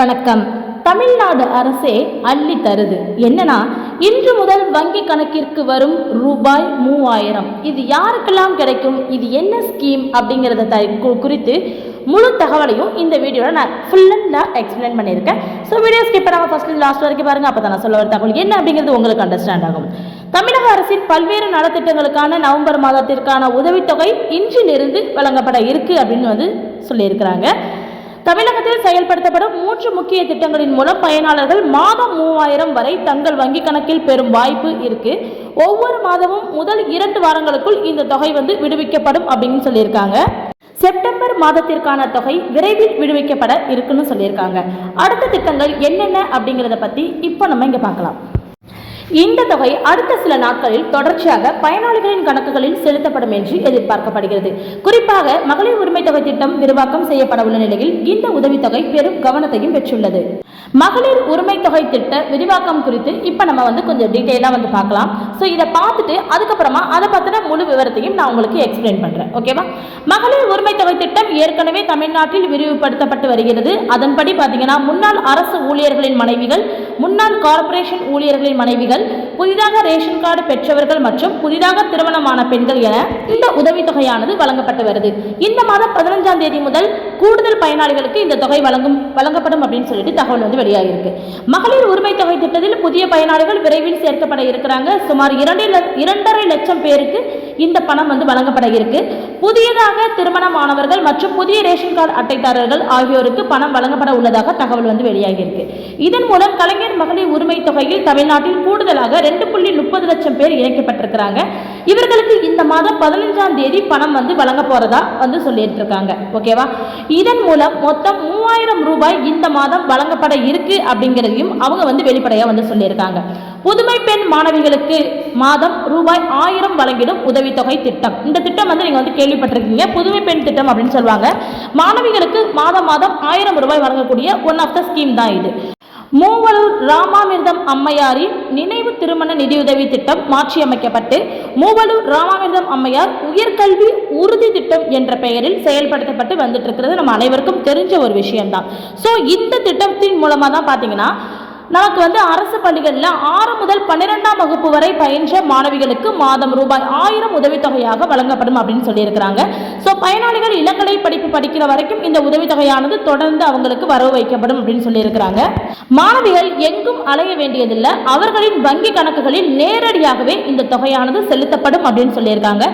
வணக்கம். தமிழ்நாடு அரசே அள்ளி தருது. என்னன்னா இன்று முதல் வங்கி கணக்கிற்கு வரும் ரூபாய் மூவாயிரம். இது யாருக்கெல்லாம் கிடைக்கும்? இது என்ன ஸ்கீம் அப்படிங்கிறத த குறித்து முழு தகவலையும் இந்த வீடியோவில் நான் ஃபுல் அண்ட் நான் எக்ஸ்பிளைன் பண்ணியிருக்கேன். ஸோ வீடியோ ஸ்கிப் பண்ணாமல் ஃபஸ்ட்டு லாஸ்ட் வரைக்கும் பாருங்கள் அப்போ தான் நான் சொல்ல வர தகவல் என்ன அப்படிங்கிறது உங்களுக்கு அண்டர்ஸ்டாண்ட் ஆகும். தமிழக அரசின் பல்வேறு நலத்திட்டங்களுக்கான நவம்பர் மாதத்திற்கான உதவித்தொகை இன்றிலிருந்து வழங்கப்பட இருக்குது அப்படின்னு வந்து சொல்லியிருக்கிறாங்க. தமிழகத்தில் செயல்படுத்தப்படும் மூன்று முக்கிய திட்டங்களின் மூலம் பயனாளர்கள் மாதம் மூவாயிரம் வரை தங்கள் வங்கி கணக்கில் பெறும் வாய்ப்பு இருக்கு. ஒவ்வொரு மாதமும் முதல் இரண்டு வாரங்களுக்குள் இந்த தொகை வந்து விடுவிக்கப்படும் அப்படின்னு சொல்லியிருக்காங்க. செப்டம்பர் மாதத்திற்கான தொகை விரைவில் விடுவிக்கப்பட இருக்குன்னு சொல்லியிருக்காங்க. அடுத்த திட்டங்கள் என்னென்ன அப்படிங்கிறத பற்றி இப்போ நம்ம இங்கே பார்க்கலாம். இந்த தொகை அடுத்த சில நாட்களில் தொடர்ச்சியாக பயனாளிகளின் கணக்குகளில் செலுத்தப்படும் என்று எதிர்பார்க்கப்படுகிறது. குறிப்பாக மகளிர் உரிமை தொகை திட்டம் விரிவாக்கம் செய்யப்பட உள்ள நிலையில் இந்த உதவித்தொகை பெரும் கவனத்தையும் பெற்றுள்ளது. மகளிர் உரிமை தொகை திட்ட விரிவாக்கம் குறித்து இப்போ நம்ம வந்து கொஞ்சம் டீட்டெயிலாக வந்து பார்க்கலாம். ஸோ இதை பார்த்துட்டு அதுக்கப்புறமா அதை பற்றின முழு விவரத்தையும் நான் உங்களுக்கு எக்ஸ்பிளைன் பண்ணுறேன் ஓகேவா மகளிர் உரிமை தொகை திட்டம் ஏற்கனவே தமிழ்நாட்டில் விரிவுபடுத்தப்பட்டு வருகிறது. அதன்படி பார்த்தீங்கன்னா முன்னாள் அரசு ஊழியர்களின் மனைவிகள் முன்னாள் கார்ப்பரேஷன் ஊழியர்களின் மனைவிகள் புதிதாக ரேஷன் கார்டு பெற்றவர்கள் மற்றும் புதிதாக திருமணமான பெண்கள் என இந்த உதவித்தொகையானது வழங்கப்பட்டு வருது. இந்த மாதம் பதினஞ்சாம் தேதி முதல் கூடுதல் பயனாளிகளுக்கு இந்த தொகை வழங்கும் வழங்கப்படும் அப்படின்னு சொல்லிட்டு தகவல் வந்து வெளியாகிருக்கு மகளிர் உரிமை தொகை திட்டத்தில் புதிய பயனாளிகள் விரைவில் சேர்க்கப்பட இருக்கிறாங்க. சுமார் இரண்டு இரண்டரை லட்சம் பேருக்கு இந்த பணம் வந்து வழங்கப்பட இருக்கு. புதியதாக திருமணமானவர்கள் மற்றும் புதிய ரேஷன் கார்டு அட்டைதாரர்கள் ஆகியோருக்கு பணம் வழங்கப்பட உள்ளதாக தகவல் வந்து வெளியாகியிருக்கு. இதன் மூலம் கலைஞர் மகளிர் உரிமை தொகையில் தமிழ்நாட்டில் கூடுதலாக ரெண்டு புள்ளி முப்பது லட்சம் பேர் இணைக்கப்பட்டிருக்கிறாங்க. இவர்களுக்கு இந்த மாதம் பதினஞ்சாம் தேதி பணம் வந்து வழங்க போறதா வந்து சொல்லிட்டு இருக்காங்க ஓகேவா? இதன் மூலம் மொத்தம் மூவாயிரம் ரூபாய் இந்த மாதம் வழங்கப்பட இருக்கு அப்படிங்கிறதையும் அவங்க வந்து வெளிப்படையா வந்து சொல்லியிருக்காங்க. புதுமை பெண் மாணவிகளுக்கு மாதம் ரூபாய் ஆயிரம் வழங்கிடும் உதவித்தொகை திட்டம். இந்த திட்டம் வந்து நீங்கள் வந்து கேள்விப்பட்டிருக்கீங்க. புதுமை பெண் திட்டம் அப்படின்னு சொல்லுவாங்க. மாணவிகளுக்கு மாதம் மாதம் ஆயிரம் ரூபாய் வழங்கக்கூடிய ஒன் ஆஃப் த ஸ்கீம் தான் இது. மூவலூர் ராமாமிர்தம் அம்மையாரின் நினைவு திருமண நிதியுதவி திட்டம் மாற்றியமைக்கப்பட்டு மூவலூர் ராமாமிர்தம் அம்மையார் உயர்கல்வி உறுதி திட்டம் என்ற பெயரில் செயல்படுத்தப்பட்டு வந்துட்டு இருக்கிறது. நம்ம அனைவருக்கும் தெரிஞ்ச ஒரு விஷயம்தான். ஸோ இந்த திட்டத்தின் மூலமாக தான் பார்த்தீங்கன்னா நமக்கு வந்து அரசு பள்ளிகளில் ஆறு முதல் பன்னிரெண்டாம் வகுப்பு வரை பயின்ற மாணவிகளுக்கு மாதம் ரூபாய் ஆயிரம் உதவித்தொகையாக வழங்கப்படும் அப்படின்னு சொல்லியிருக்கிறாங்க. ஸோ பயனாளிகள் இளங்கலை படிப்பு படிக்கிற வரைக்கும் இந்த உதவித்தொகையானது தொடர்ந்து அவங்களுக்கு வரவு வைக்கப்படும் அப்படின்னு சொல்லியிருக்கிறாங்க. மாணவிகள் எங்கும் அலைய வேண்டியதில்லை. அவர்களின் வங்கி கணக்குகளில் நேரடியாகவே இந்த தொகையானது செலுத்தப்படும் அப்படின்னு சொல்லியிருக்காங்க.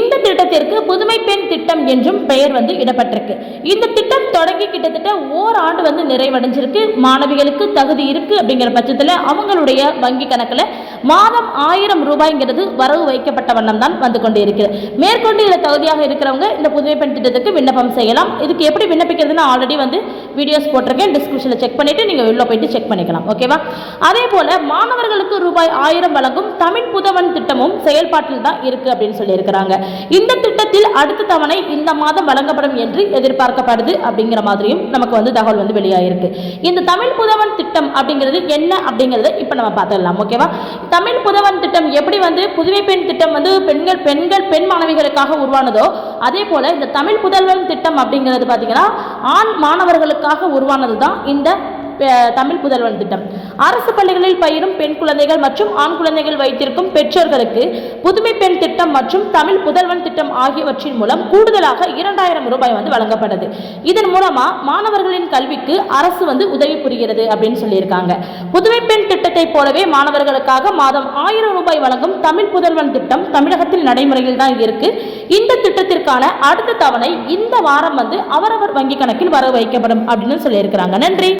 இந்த திட்டத்திற்கு புதுமை பெண் திட்டம் என்றும் பெயர் வந்து இடப்பட்டிருக்கு. இந்த திட்டம் தொடங்கி கிட்டத்தட்ட ஓராண்டு வந்து நிறைவடைஞ்சிருக்கு. மாணவிகளுக்கு தகுதி இருக்கு அப்படிங்கிற பட்சத்தில் அவங்களுடைய வங்கி கணக்கில் மாதம் ஆயிரம் ரூபாய்ங்கிறது வரவு வைக்கப்பட்ட வண்ணம் தான் வந்து கொண்டு இருக்கிறது மேற்கொண்டு இதில் தகுதியாக இருக்கிறவங்க இந்த புதுமை பெண் திட்டத்துக்கு விண்ணப்பம் செய்யலாம். இதுக்கு எப்படி விண்ணப்பிக்கிறதுன்னு ஆல்ரெடி வந்து வீடியோஸ் போட்டிருக்கேன். டிஸ்கிரிப்ஷனில் செக் பண்ணிவிட்டு நீங்கள் உள்ளே போயிட்டு செக் பண்ணிக்கலாம். ஓகேவா அதே போல் மாணவர்களுக்கு ரூபாய் ஆயிரம் வழங்கும் தமிழ் புதவன் திட்டமும் செயல்பாட்டில் தான் இருக்குது அப்படின்னு சொல்லியிருக்கிறாங்க. இந்த திட்டத்தில் அடுத்த தவணை இந்த மாதம் வழங்கப்படும் என்று எதிர்பார்க்கப்படுது அப்படிங்கிற மாதிரியும் நமக்கு வந்து தகவல் வந்து வெளியாகிருக்கு இந்த தமிழ் புதவன் திட்டம் அப்படிங்கிறது என்ன அப்படிங்கிறத இப்போ நம்ம பார்த்துடலாம். ஓகேவா தமிழ் புதவன் திட்டம் எப்படி வந்து புதுமை பெண் திட்டம் வந்து பெண்கள் பெண்கள் பெண் மாணவிகளுக்காக உருவானதோ அதே போல் இந்த தமிழ் புதல்வன் திட்டம் அப்படிங்கிறது பார்த்தீங்கன்னா ஆண் மாணவர்களுக்காக உருவானது தான் இந்த தமிழ் புதல்வன் திட்டம். அரசு பள்ளிகளில் பயிலும் பெண் குழந்தைகள் மற்றும் ஆண் குழந்தைகள் வைத்திருக்கும் பெற்றோர்களுக்கு புதுமை பெண் திட்டம் மற்றும் தமிழ் புதல்வன் திட்டம் ஆகியவற்றின் மூலம் கூடுதலாக இரண்டாயிரம் ரூபாய் வந்து வழங்கப்படுது இதன் மூலமா மாணவர்களின் கல்விக்கு அரசு வந்து உதவி புரிகிறது அப்படின்னு சொல்லியிருக்காங்க. புதுமை பெண் திட்டத்தை போலவே மாணவர்களுக்காக மாதம் ஆயிரம் ரூபாய் வழங்கும் தமிழ் புதல்வன் திட்டம் தமிழகத்தில் நடைமுறையில் தான் இருக்கு. இந்த திட்டத்திற்கான அடுத்த தவணை இந்த வாரம் வந்து அவரவர் வங்கி கணக்கில் வர வைக்கப்படும் அப்படின்னு சொல்லியிருக்கிறாங்க. நன்றி.